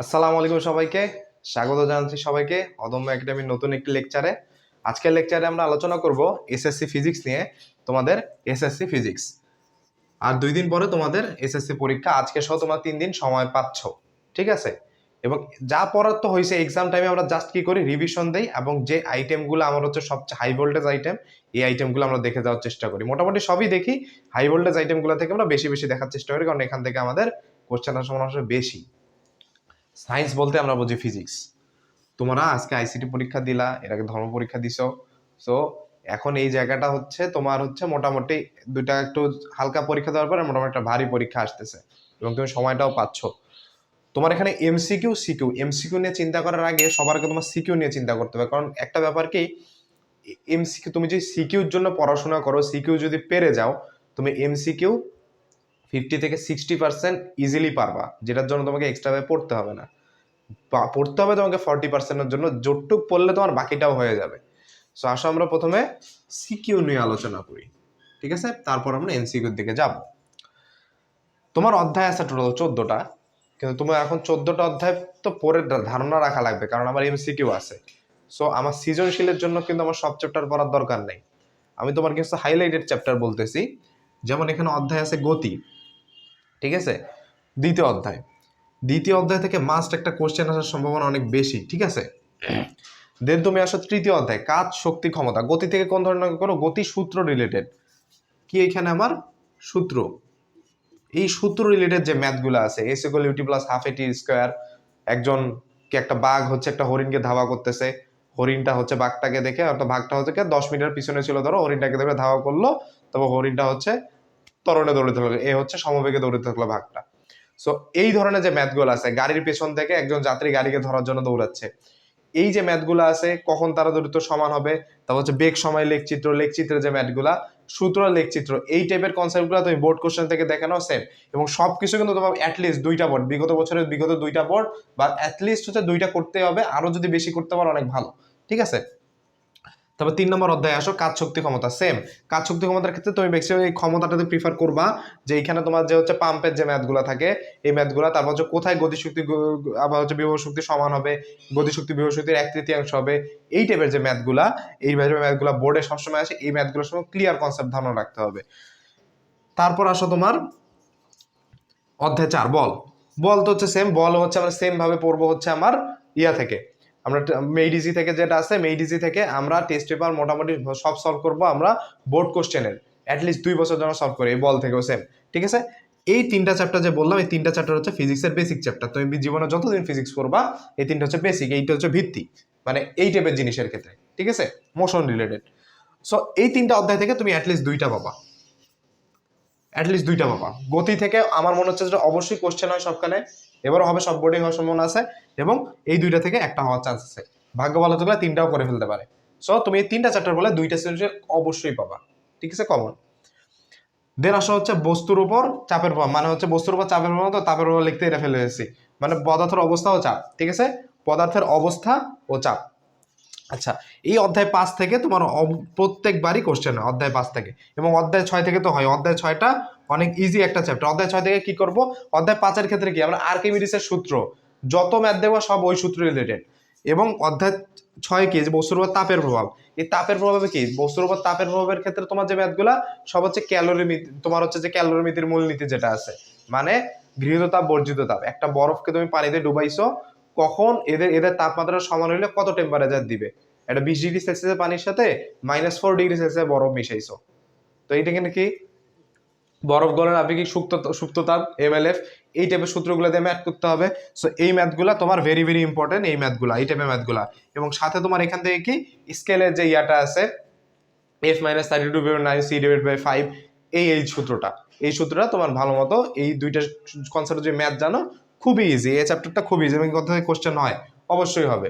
আসসালামু আলাইকুম সবাইকে। স্বাগত জানাচ্ছি সবাইকে অদম্য একাডেমির নতুন একটি লেকচারে। আজকের লেকচারে আমরা আলোচনা করব এসএসসি ফিজিক্স নিয়ে, তোমাদের এসএসসি ফিজিক্স আর দুই দিন পরে তোমাদের এসএসসি পরীক্ষা, আজকে সহ তোমরা তিন দিন সময় পাচ্ছ, ঠিক আছে? এবং যা পড়ার তো হয়েছে এক্সাম টাইমে আমরা জাস্ট কি করি? রিভিশন দেই এবং যে আইটেমগুলো আমার হচ্ছে সবচেয়ে হাই ভোল্টেজ আইটেম এই আইটেমগুলো আমরা দেখে যাওয়ার চেষ্টা করি। মোটামুটি সবই দেখি হাই ভোল্টেজ আইটেমগুলো থেকে আমরা বেশি বেশি দেখার চেষ্টা করি, কারণ এখান থেকে আমাদের কোশ্চেন আসার বেশি। সায়েন্স বলতে আমরা বুঝি ফিজিক্স তোমরা আজকে আইসিটি পরীক্ষা দিলা, এর আগে ধর্ম পরীক্ষা দিছো। সো এখন এই জায়গাটা হচ্ছে, তোমার হচ্ছে মোটামুটি দুইটা একটু হালকা পরীক্ষা দেওয়ার পরে মোটামুটি একটা ভারী পরীক্ষা আসতেছে। এবং তুমি সময়টাও পাচ্ছ। তোমার এখানে এমসিকিউ সিকিউ এমসিকিউ নিয়ে চিন্তা করার আগে সবার আগে তোমার সিকিউ নিয়ে চিন্তা করতে হবে। কারণ একটা ব্যাপার কি এমসিকিউ তুমি যে সিকিউর জন্য পড়াশোনা করো সিকিউ যদি পেরে যাও, তুমি এমসিকিউ ফিফটি থেকে সিক্সটি পার্সেন্ট ইজিলি পারবা, যেটার জন্য তোমাকে এক্সট্রাভাবে পড়তে হবে না। পড়তে হবে তোমাকে ফর্টি পার্সেন্টের জন্য জোরটুক পড়লে তোমার বাকিটাও হয়ে যাবে। সো আসো আমরা প্রথমে সিকিউ নিয়ে আলোচনা করি, ঠিক আছে? তারপর আমরা এমসিকিউর দিকে যাব। তোমার অধ্যায় আছে টোটাল চোদ্দোটা, কিন্তু তোমার এখন চোদ্দোটা অধ্যায় তো ধা- ধারণা রাখা লাগবে, কারণ আমার এমসিকিউ আছে। সো আমার সৃজনশীলের জন্য কিন্তু আমার সব চ্যাপ্টার পড়ার দরকার নেই। আমি তোমার কিছু হাইলাইটেড চ্যাপ্টার বলতেছি, যেমন এখানে অধ্যায় আছে গতি। ঠিক আছে? দ্বিতীয় অধ্যায়। দ্বিতীয় অধ্যায় থেকে মাস্ট একটা কোশ্চেন আসার সম্ভাবনা অনেক বেশি, ঠিক আছে? দেন তুমি আসো তৃতীয় অধ্যায়, কাজ, শক্তি, ক্ষমতা। গতি থেকে কোন ধরনের করো গতি সূত্র রিলেটেড কি এখানে আমার? সূত্র। এই সূত্র রিলেটেড যে ম্যাথগুলো আছে S equal UT plus half AT square একজন কি একটা বাঘ হচ্ছে, একটা হরিণকে ধাওয়া করতেছে। হরিণটা হচ্ছে বাঘটাকে দেখে, অর্থাৎ বাঘটা হচ্ছে দশ মিটার পিছনে ছিল, ধরো, হরিণটাকে দেখে ধাওয়া করল তবে হরিণটা হচ্ছে তরণে দৌড়তে থাকল, এ হচ্ছে সমবেগে দৌড়তে থাকল ভাগটা। সো এই ধরনের যে ম্যাথগুলো আছে, গাড়ির পেছন থেকে একজন যাত্রী গাড়িকে ধরার জন্য দৌড়াচ্ছে, এই যে ম্যাথগুলো আছে, কখন তারা দূরত্ব সমান হবে, তারপর হচ্ছে বেগ, সময়, লেখচিত্র, লেখচিত্রের যে ম্যাথগুলা, সূত্র লেখচিত্র, এই টাইপের কনসেপ্টগুলো তুমি বোর্ড কোশ্চেন থেকে দেখে নাও সেম এবং সব কিছু কিন্তু তোমার অ্যাটলিস্ট দুইটা বোর্ড বিগত বছরের বিগত দুইটা বোর্ড বা অ্যাটলিস্ট হচ্ছে দুইটা করতে হবে, আরও যদি বেশি করতে পারো, অনেক ভালো। ঠিক আছে? তারপর তিন নম্বর অধ্যায় আসো, কাজ শক্তি ক্ষমতা সেম কাজ শক্তি ক্ষমতার ক্ষেত্রে তুমি ম্যাক্সিমাম এই ক্ষমতাটাতে প্রিফার করবা যে এইখানে তোমার যে হচ্ছে পাম্পের যে ম্যাথগুলো থাকে, এই ম্যাথগুলো, তারপর হচ্ছে কোথায় গতিশক্তি আবার হচ্ছে বিভব শক্তি সমান হবে গতিশক্তি বিভব শক্তির এক তৃতীয়াংশ হবে, এই টাইপের যে ম্যাথগুলা, এই ম্যাথগুলো বোর্ডে সবসময় আসে, এই ম্যাথগুলোর সময় ক্লিয়ার কনসেপ্ট ধারণা রাখতে হবে। তারপর আসো তোমার অধ্যায় চার, বল। বল তো হচ্ছে সেম বল হচ্ছে আমরা সেম ভাবে পড়ব হচ্ছে আমার ইয়া থেকে। আমরা মেইডিজি থেকে যেটা আছে মেইডিজি থেকে আমরা টেস্ট পেপার মোটামুটি সব সলভ করব আমরা বোর্ড কোশ্চেনের অ্যাটলিস্ট দুই বছর জন্য সলভ করি, এই বল থেকেও সেম ঠিক আছে? এই তিনটা চ্যাপ্টার যে বললাম, এই তিনটা চ্যাপ্টার হচ্ছে ফিজিক্সের বেসিক চ্যাপ্টার তুমি জীবনে যতদিন ফিজিক্স করবা, এই তিনটা হচ্ছে বেসিক এইটা হচ্ছে ভিত্তি। মানে এই টাইপের জিনিসের ক্ষেত্রে। ঠিক আছে? মোশন রিলেটেড সো এই তিনটা অধ্যায় থেকে তুমি অ্যাটলিস্ট দুইটা পাবা। অ্যাটলিস্ট দুইটা পাবা। গতি থেকে আমার মনে হচ্ছে যে অবশ্যই কোশ্চেন হয় সবখানে। এবারও হবে, সব বোর্ডিং হওয়ার সম্ভাবনা আছে। এবং এই দুইটা থেকে একটা হওয়ার চান্স আছে। ভাগ্য ভালো থাকলে তিনটাও করে ফেলতে পারে। সো তুমি এই তিনটা চ্যাপ্টার বলে দুইটা সৃজনশীল অবশ্যই পাবা। ঠিক আছে কমন দেন আসা হচ্ছে বস্তুর উপর চাপের প্রভাব। মানে হচ্ছে বস্তুর উপর চাপের প্রভাব তো তাপের প্রভাব লিখতে এটা ফেলে এসেছি মানে পদার্থের অবস্থা ও চাপ। ঠিক আছে? পদার্থের অবস্থা ও চাপ। আচ্ছা এই অধ্যায় পাঁচ থেকে তোমার প্রত্যেকবারই কোশ্চেন হয় অধ্যায় পাঁচ থেকে। এবং অধ্যায় ছয় থেকে তো হয়। অধ্যায় ছয়টা অনেক ইজি একটা চ্যাপ্টার অধ্যায় ছয় থেকে কি করব? অধ্যায় পাঁচের ক্ষেত্রে কি? আমরা আর্কিমিডিসের সূত্র। যত ম্যাথ দেবো সব ওই সূত্র রিলেটেড এবং অধ্যায় ছয় কি? যে বস্তুর উপর তাপের প্রভাব। এই তাপের প্রভাবে কি? বস্তুর উপর তাপের প্রভাবের ক্ষেত্রে তোমার যে ম্যাথগুলা, সব হচ্ছে ক্যালোরি তোমার হচ্ছে যে ক্যালোরিমিতির মূলনীতি যেটা আছে। মানে গৃহীত তাপ, বর্জিত তাপ। একটা বরফকে তুমি পানিতে ডুবাইছো, কখন এদের এদের তাপমাত্রা সমান হইলে কত টেম্পারেচার দিবে? একটা বিশ ডিগ্রি সেলসিয়াসের পানির সাথে মাইনাস ফোর ডিগ্রি সেলসিয়াস বরফ মিশাইছো। তো এইটা কিন্তু কি? বরফ গলের আপেক্ষিক সুপ্ত সুপ্ততাপ এমএলএফ এই টাইপের সূত্রগুলো দিয়ে ম্যাথ করতে হবে। সো এই ম্যাথগুলা তোমার ভেরি ভেরি ইম্পর্টেন্ট এই ম্যাথগুলা এই টাইপের ম্যাথগুলা এবং সাথে তোমার এখান থেকে কি? স্কেলের যে ইয়াটা আছে F minus thirty two nine C divide by five এই এই সূত্রটা। এই সূত্রটা তোমার ভালো মতো এই দুইটা কনসেপ্ট যে ম্যাথ জানো, খুবই ইজি এই চ্যাপ্টারটা খুবই ইজি এবং কথা কোশ্চেন হয় অবশ্যই হবে।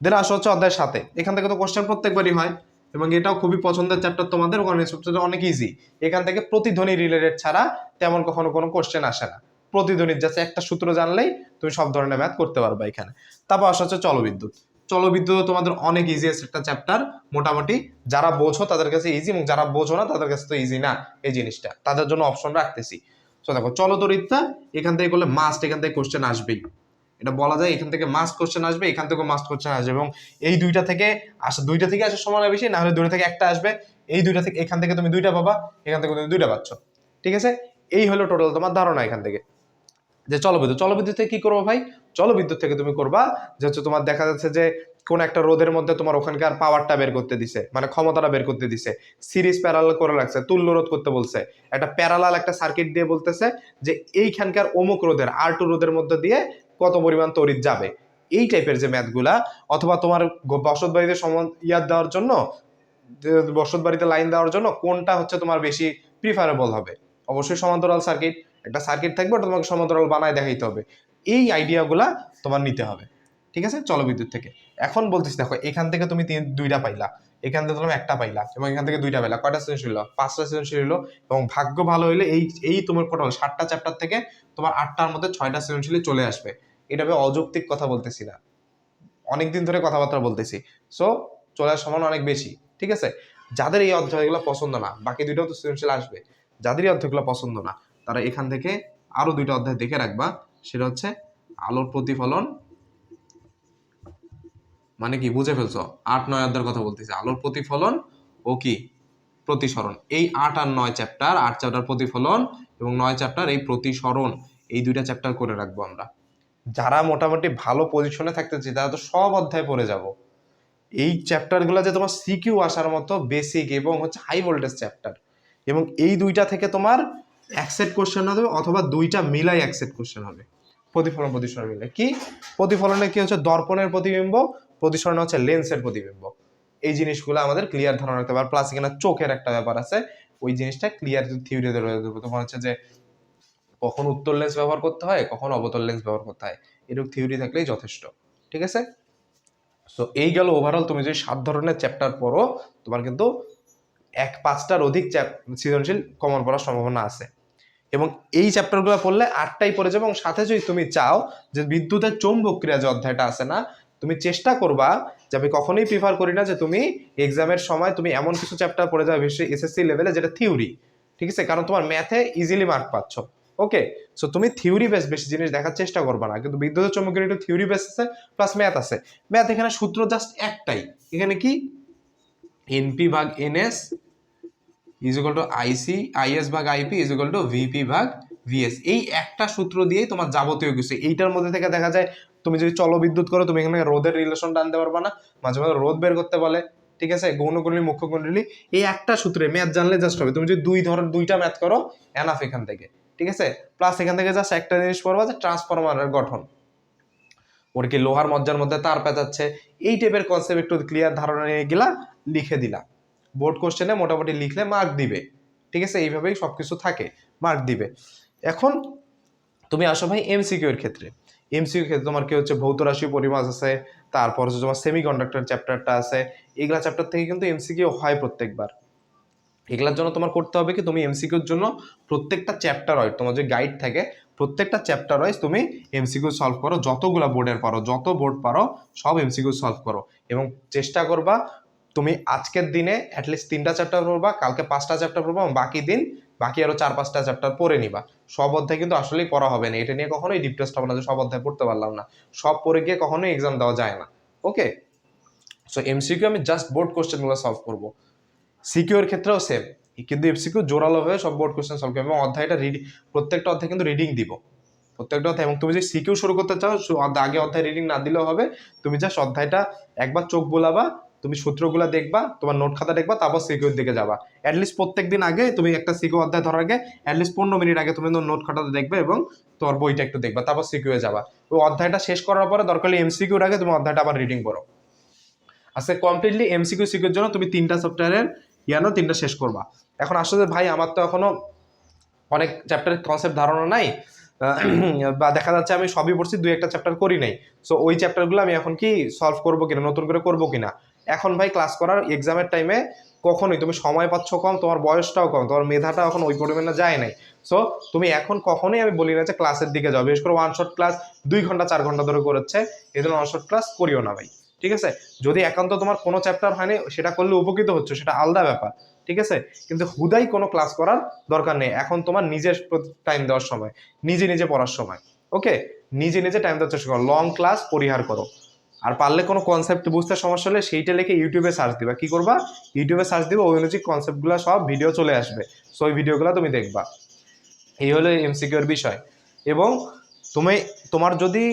দেন আসা হচ্ছে অধ্যায় সাথে। এখান থেকে তো কোশ্চেন প্রত্যেকবারই হয়। এবং এটাও খুবই পছন্দের চ্যাপ্টার তোমাদের ওখানে চ্যাপ্টারটা অনেক ইজি এখান থেকে প্রতিধ্বনি রিলেটেড ছাড়া তেমন কখনো কোনো কোশ্চেন আসে না। প্রতিধ্বনির যাচ্ছে একটা সূত্র জানলেই তুমি সব ধরনের ম্যাথ করতে পারবে এখানে। তারপর আসা হচ্ছে চলবিদ্যুৎ। চলবিদ্যুৎ তোমাদের অনেক ইজিয়েস্ট একটা চ্যাপ্টার মোটামুটি যারা বোঝো তাদের কাছে ইজি এবং যারা বোঝো না তাদের কাছে তো ইজি না এই জিনিসটা। তাদের জন্য অপশন রাখতেছি। তো দেখো চলতরিত্যা এখান থেকে করলে মাস্ট এখান থেকে কোশ্চেন আসবেই। এটা বলা যায় এখান থেকে মাস্ট কোশ্চেন আসবে, এখান থেকেও মাস্ট কোশ্চেন আসবে এবং এই দুইটা থেকে আসা, দুইটা থেকে আসার সময় বেশি না হলে দুইটা থেকে একটা আসবে, এই দুইটা থেকে, এখান থেকে তুমি দুইটা পাবা, এখান থেকে তুমি দুইটা পাচ্ছ। ঠিক আছে? এই হলো টোটাল তোমার ধারণা এখান থেকে। যে জলবিদ্যুৎ চলবিদ্যুৎ থেকে কি করব ভাই? চলবিদ্যুৎ থেকে তুমি করবা, যে হচ্ছে তোমার দেখা যাচ্ছে যে কোন একটা রোদের মধ্যে তোমার ওখানকার পাওয়ারটা বের করতে দিছে মানে ক্ষমতাটা বের করতে দিছে। সিরিজ প্যারালাল করে রাখছে, তুল্য রোধ করতে বলছে। একটা প্যারালাল একটা সার্কিট দিয়ে বলতেছে যে এইখানকার অমুক রোদের আর টু রোদের মধ্যে দিয়ে কত পরিমাণ তড়িৎ যাবে? এই টাইপের যে ম্যাথগুলা অথবা তোমার বসত বাড়িতে সমান ইয়ার দেওয়ার জন্য বসত বাড়িতে লাইন দেওয়ার জন্য কোনটা হচ্ছে তোমার বেশি প্রিফারেবল হবে? অবশ্যই সমান্তরাল সার্কিট একটা সার্কিট থাকবে, ওটা তোমাকে সমান্তরাল বানায় দেখাইতে হবে। এই আইডিয়াগুলা তোমার নিতে হবে। ঠিক আছে? জলবিদ্যুৎ থেকে। এখন বলতেছি, দেখো, এখান থেকে তুমি তিন, দুইটা পাইলা। এখান থেকে তোমার একটা পাইলা এবং এখান থেকে দুইটা পাইলা। কয়টা সৃজনশীল হলো? পাঁচটা সৃজনশীল হলো এবং ভাগ্য ভালো হইলে এই এই তোমার টোটাল সাতটা চ্যাপ্টার থেকে তোমার আটটার মধ্যে ছয়টা সৃজনশীল চলে আসবে। এটা আমি অযৌক্তিক কথা বলতেছি না। অনেকদিন ধরে কথাবার্তা বলতেছি। সো চলে আসার সমান অনেক বেশি, ঠিক আছে? যাদের এই অধ্যায়গুলো পছন্দ না, বাকি দুইটাও তো সৃজনশীল আসবে, যাদের এই অধ্যায়গুলো পছন্দ না, তারা এখান থেকে আরও দুইটা অধ্যায় দেখে রাখবা। সেটা হচ্ছে আলোর প্রতিফলন মানে কি, বুঝে ফেলছো? আট, নয় অধ্যায়ের কথা বলতেছি। আলোর প্রতিফলন ও কি? প্রতিসরণ। এই আট আর নয় চ্যাপ্টার আট চ্যাপ্টার প্রতিফলন এবং নয় চ্যাপ্টার এই প্রতিসরণ, এই দুইটা চ্যাপ্টার করে রাখব আমরা। যারা মোটামুটি ভালো পজিশনে থাকতেছি তারা তো সব অধ্যায় পড়ে যাব। এই চ্যাপ্টারগুলো যে তোমার সিকিউ আসার মতো বেসিক এবং হচ্ছে হাই ভোল্টেজ চ্যাপ্টার এবং এই দুইটা থেকে তোমার অ্যাকসেপ্ট কোশ্চেন হবে অথবা দুইটা মিলাই অ্যাকসেপ্ট কোশ্চেন হবে। প্রতিফলন, প্রতিসরণ মিলে। কি? প্রতিফলনে কি হচ্ছে? দর্পণের প্রতিবিম্ব, প্রতিসরণে হচ্ছে লেন্সের প্রতিবিম্ব। এই জিনিসগুলো আমাদের ক্লিয়ার ধারণা রাখতে হবে। প্লাস এখানে চোখের একটা ব্যাপার আছে। ওই জিনিসটা ক্লিয়ার থিওরিতে রয়ে যাবে। তোমার হচ্ছে যে কখন উত্তর লেন্স ব্যবহার করতে হয়, কখন অবতল লেন্স ব্যবহার করতে হয় এরকম থিওরি থাকলেই যথেষ্ট, ঠিক আছে? সো এই গেল ওভারঅল তুমি যদি সাত ধরনের চ্যাপ্টার পড়ো, তোমার কিন্তু এক পাঁচটার অধিক সৃজনশীল কমন পড়ার সম্ভাবনা আছে। এবং এই চ্যাপ্টারগুলো পড়লে আটটাই পড়ে যাবে এবং সাথে যদি তুমি চাও যে বিদ্যুতের চৌম্বক ক্রিয়া যে অধ্যায়টা আছে না, তুমি চেষ্টা করবা যে আমি কখনোই প্রিফার করি না যে তুমি এক্সামের সময় তুমি এমন কিছু চ্যাপ্টার পড়ে যাবে এসএসসি লেভেলে যেটা থিওরি ঠিক আছে? কারণ তোমার ম্যাথে ইজিলি মার্ক পাচ্ছ। ওকে সো তুমি থিওরি বেস বেশি জিনিস দেখার চেষ্টা করবে না, কিন্তু বিদ্যুতের চৌম্বকের একটু থিওরি বেস আছে প্লাস ম্যাথ আছে। ম্যাথ এখানে সূত্র জাস্ট একটাই। এখানে কি? এনপি ভাগ NS is equal to IC IS ভাগ আইপি ইজ টু ভিপি ভাগ ভিএস এই একটা সূত্র দিয়েই তোমার যাবতীয় কিছু। এইটার মধ্যে থেকে দেখা যায়, তুমি যদি চলো বিদ্যুৎ করো, তুমি এখানে রোদের রিলেশনটা আনতে পারবে না। মাঝে মাঝে রোদ বের করতে বলে, ঠিক আছে? গৌণকুণ্ডলী মুখ্য কুণ্ডলী এই একটা সূত্রে ম্যাথ জানলে জাস্ট হবে। তুমি যদি দুই ধরনের, দুইটা ম্যাথ করো এনাফ এখান থেকে। ঠিক আছে? প্লাস এখান থেকে জাস্ট একটা জিনিস পড়বা যে ট্রান্সফরমারের গঠন। ওর কি লোহার মজ্জার মধ্যে তার পেঁচাচ্ছে। এই টাইপের কনসেপ্ট একটু ক্লিয়ার ধারণা নিয়ে গেলা লিখে দিলা। বোর্ড কোশ্চেনে মোটামুটি লিখলে মার্ক দিবে। ঠিক আছে? এইভাবেই সব কিছু থাকে। মার্ক দিবে। এখন তুমি আসো ভাই এমসিকিউ এর ক্ষেত্রে। এমসিকিউ ক্ষেত্রে তোমার কি হচ্ছে? ভৌত রাশি পরিমাপ আছে। তারপর হচ্ছে তোমার সেমি কন্ডাক্টর চ্যাপ্টারটা আছে। এগুলা চ্যাপ্টার থেকে কিন্তু এমসিকিউ হয় প্রত্যেকবার। এগুলার জন্য তোমার করতে হবে কি, তুমি এমসিকিউর জন্য প্রত্যেকটা চ্যাপ্টার ওয়াইজ তোমার যে গাইড থাকে, প্রত্যেকটা চ্যাপ্টার ওয়াইজ তুমি এমসিকিউ সলভ করো, যতগুলা বোর্ডের পারো, যত বোর্ড পারো, সব এমসিকিউ সলভ করো। এবং চেষ্টা করবা, তুমি আজকের দিনে অ্যাটলিস্ট তিনটা চ্যাপ্টার পড়বা, কালকে পাঁচটা চ্যাপ্টার পড়বা এবং বাকি দিন বাকি আরও চার পাঁচটা চ্যাপ্টার পড়ে নিবা। সব অধ্যায় কিন্তু আসলেই পড়া হবে না, এটা নিয়ে কখনোই ডিপ্রেসড হবে না যে সব অধ্যায় পড়তে পারলাম না। সব পড়ে গিয়ে কখনোই এক্সাম দেওয়া যায় না। ওকে সো এমসিকিউ আমি জাস্ট বোর্ড কোশ্চেনগুলো সলভ করব। সিকিউর ক্ষেত্রেও সেম কিন্তু এমসিকিউ জোরালো হয়ে সব বোর্ড কোয়েশ্চেন সলভ করবে এবং অধ্যায়টা রিডিং প্রত্যেকটা অধ্যায় কিন্তু রিডিং দিব। প্রত্যেকটা অধ্যায় এবং তুমি যদি সিকিউ শুরু করতে চাও আগে অধ্যায় রিডিং না দিলেও হবে। তুমি জাস্ট অধ্যায়টা একবার চোখ বোলাবা, তুমি সূত্রগুলো দেখবা, তোমার নোট খাতা দেখবা, তারপর সিকিউর দিকে যাবা। অ্যাটলিস্ট প্রত্যেক দিন আগে তুমি একটা সিকিউ অধ্যায় ধরার আগে অ্যাটলিস্ট পনেরো মিনিট আগে তুমি নোট খাতাতে দেখবে এবং তোমার বইটা একটু দেখবা, তারপর সিকিউয়ে যাবা। ওই অধ্যায়টা শেষ করার পরে দরকার হলে এমসিকিউর আগে তুমি অধ্যায়টা আবার রিডিং করো। আচ্ছা কমপ্লিটলি এমসিকিউ সিকিউর জন্য তুমি তিনটা সফটওয়্যারের ইয়ানো তিনটা শেষ করবা। এখন আসলে ভাই, আমার তো এখনও অনেক চ্যাপ্টারের কনসেপ্ট ধারণা নাই। বা দেখা যাচ্ছে আমি সবই পড়ছি, দুই একটা চ্যাপ্টার করি নাই। সো ওই চ্যাপ্টারগুলো আমি এখন কি সলভ করব কিনা, নতুন করে করব কিনা? এখন ভাই ক্লাস করার এক্সামের টাইমে কখনোই তুমি সময় পাচ্ছ কম, তোমার বয়সটাও কম, তোমার মেধাটা এখন ওই পরিমাণে যায় নাই। সো তুমি এখন কখনোই আমি বলি না যে ক্লাসের দিকে যাও, বিশেষ করে ওয়ান শট ক্লাস দুই ঘণ্টা, চার ঘণ্টা ধরে করেছে এই জন্য ওয়ান শট ক্লাস করিও না ভাই। ঠিক আছে? যদি একান্ত তোমার কোনো চ্যাপ্টার হয়নি, সেটা করলে উপকৃত হচ্ছে, সেটা আলাদা ব্যাপার, ঠিক আছে? কিন্তু হুদাই কোনো ক্লাস করার দরকার নেই। এখন তোমার নিজের টাইম দেওয়ার সময়, নিজে নিজে পড়ার সময় ওকে নিজে নিজে টাইম দেওয়ার চেষ্টা করো। লং ক্লাস পরিহার করো। আর পারলে কোনো কনসেপ্ট বুঝতে সমস্যা হলে সেইটা লিখে ইউটিউবে সার্চ দিবা। কি করবা? ইউটিউবে সার্চ দিবা ওই অনুযায়ী কনসেপ্টগুলো সব ভিডিও চলে আসবে। সো ওই ভিডিওগুলো তুমি দেখবা। এই হলো এমসিকিউর বিষয়। এবং তুমি তোমার যদি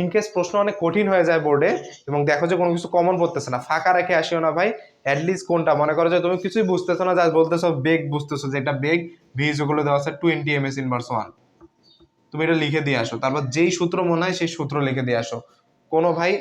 ইনকেস প্রশ্ন অনেক কঠিন হয়ে যায় বোর্ডে এবং দেখো যে কোনো কিছু কমন পড়তেছে না, ফাঁকা রেখে আসিও না ভাই অ্যাটলিস্ট কোনটা? মনে করো যে তুমি কিছুই বুঝতেছো না যা বলতেছো বেগ বুঝতেছো যে এটা বেগ ভিজ ওগুলো দেওয়া আছে twenty M S inverse one তুমি এটা লিখে দিয়ে আসো, তারপর যেই সূত্র মনে হয় সেই সূত্র লিখে দিয়ে আসো। কোনো ভাই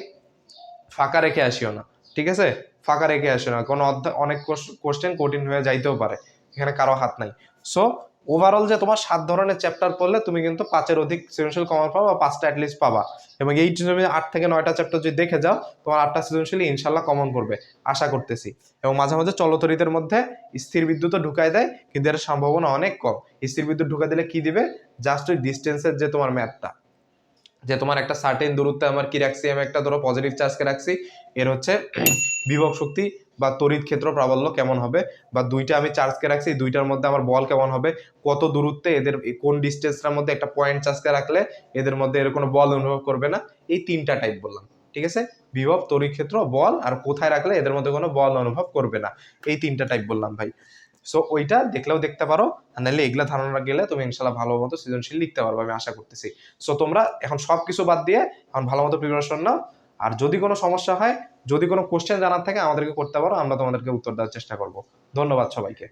ফাঁকা রেখে আসিও না, ঠিক আছে? ফাঁকা রেখে আসিও না, কোনো অনেক কোশ্চেন কঠিন হয়ে যাইতেও পারে, এখানে কারও হাত নাই। সো ওভারঅল যে তোমার সাত ধরনের চ্যাপ্টার পড়লে তুমি কিন্তু পাঁচের অধিক সৃজনশীল কমন পাবা বা পাঁচটা অ্যাটলিস্ট পাবা। এবং এই তুমি আট থেকে নয়টা চ্যাপ্টার যদি দেখে যাও, তোমার আটটা সৃজনশীল ইনশাল্লাহ কমন করবে, আশা করতেছি। এবং মাঝে মাঝে চলতরিতের মধ্যে স্থির বিদ্যুৎও ঢুকাই দেয়, কিন্তু এর সম্ভাবনা অনেক কম। স্থির বিদ্যুৎ ঢুকাই দিলে কি দিবে? জাস্ট ওই ডিস্টেন্সের যে তোমার ম্যাথটা যে তোমার একটা সার্টেন দূরত্বে আমার কি রাখছি, আমি একটা ধরো পজিটিভ চার্জকে রাখছি, এর হচ্ছে বিভব শক্তি বা তড়িৎ ক্ষেত্র প্রাবল্য কেমন হবে? বা দুইটা আমি চার্জকে রাখছি দুইটার মধ্যে আমার বল কেমন হবে? কত দূরত্বে এদের কোন ডিস্টেন্সটার মধ্যে একটা পয়েন্ট চার্জকে রাখলে এদের মধ্যে এর কোনো বল অনুভব করবে না? এই তিনটা টাইপ বললাম, ঠিক আছে? বিভব, তড়িৎ ক্ষেত্র, বল, আর কোথায় রাখলে এদের মধ্যে কোনো বল অনুভব করবে না? এই তিনটা টাইপ বললাম ভাই। সো ওইটা দেখলেও দেখতে পারো নাহলে এগুলা ধারণা গেলে তুমি ইনশাল্লাহ ভালো মতো সৃজনশীল লিখতে পারবে, আমি আশা করতেছি। সো তোমরা এখন সব কিছু বাদ দিয়ে এখন ভালো মতো প্রিপারেশন নাও। আর যদি কোনো সমস্যা হয়, যদি কোনো কোশ্চেন জানার থাকে, আমাদেরকে করতে পারো, আমরা তোমাদেরকে উত্তর দেওয়ার চেষ্টা করব। ধন্যবাদ সবাইকে।